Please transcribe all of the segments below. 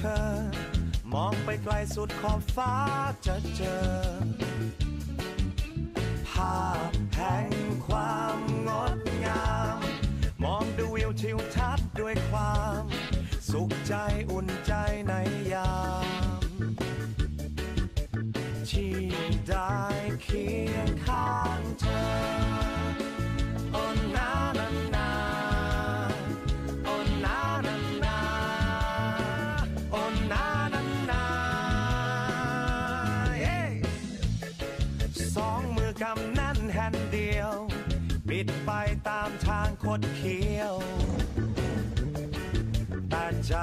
ธอ มองไปไกลสุดขอบฟ้าจะเจอ ภาพแห่งความงดงาม มองดูวิวทิวทัศน์ด้วยความ สุขใจอุ่นใจในยามที่ได้เคียงข้างเธอ นเดียว บิดไปตามทางคดเคี้ยว แต่ใจ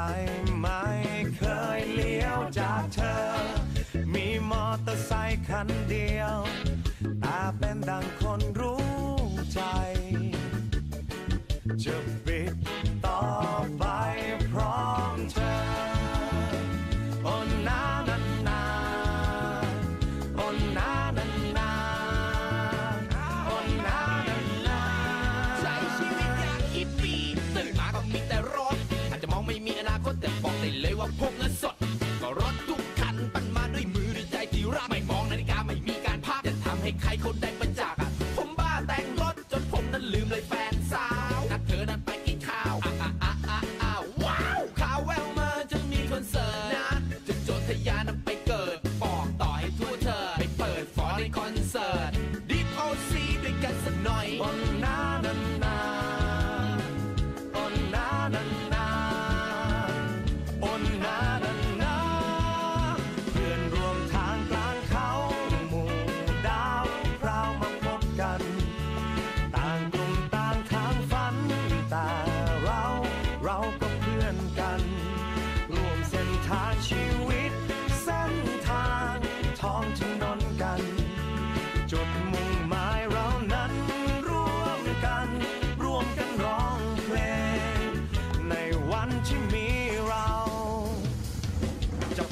ไม่เคยเลี้ยวจากเธอ มีมอเตอร์ไซค์คันเดียว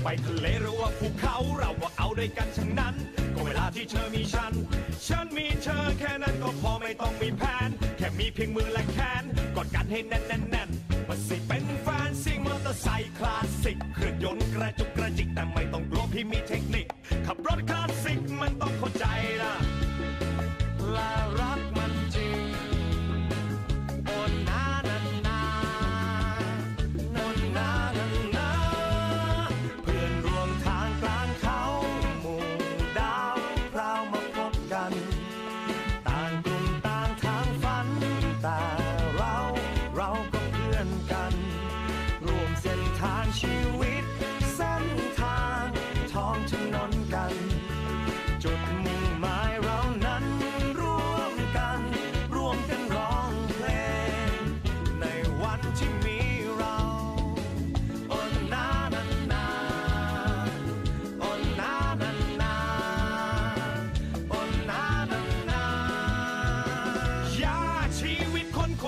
ไปทะเลหรือว่าภูเขาเราก็เอาด้วยกันทั้งนั้น ก็เวลาที่เธอมีฉัน ฉันมีเธอแค่นั้นก็พอไม่ต้องมีแผน แค่มีเพียงมือและแขนกอดกันให้แน่นแน่นแน่นมาสิเป็นแฟนซิ่งมอเตอร์ไซค์คลาสสิกเครื่องยนต์กระจก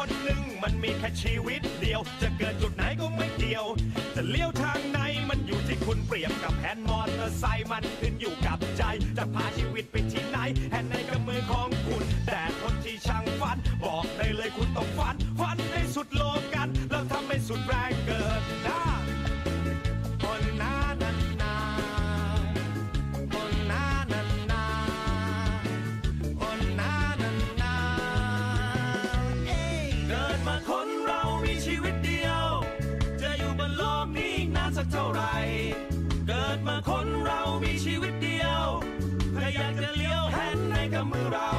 นหนึ่งมันมีแค่ชีวิตเดียว จะเกิดจุดไหนก็ไม่เดียว จะเลี้ยวทางไหนมันอยู่ที่คุณเปรียบกับแฮนด์มอเตอร์ไซค์มันขึ้นอยู่กับใจ จะพาชีวิตไปที่ไหน ไร เกิดมาคนเรามีชีวิตเดียว ถ้าอยากจะเลี้ยวแฮนในกับมือเรา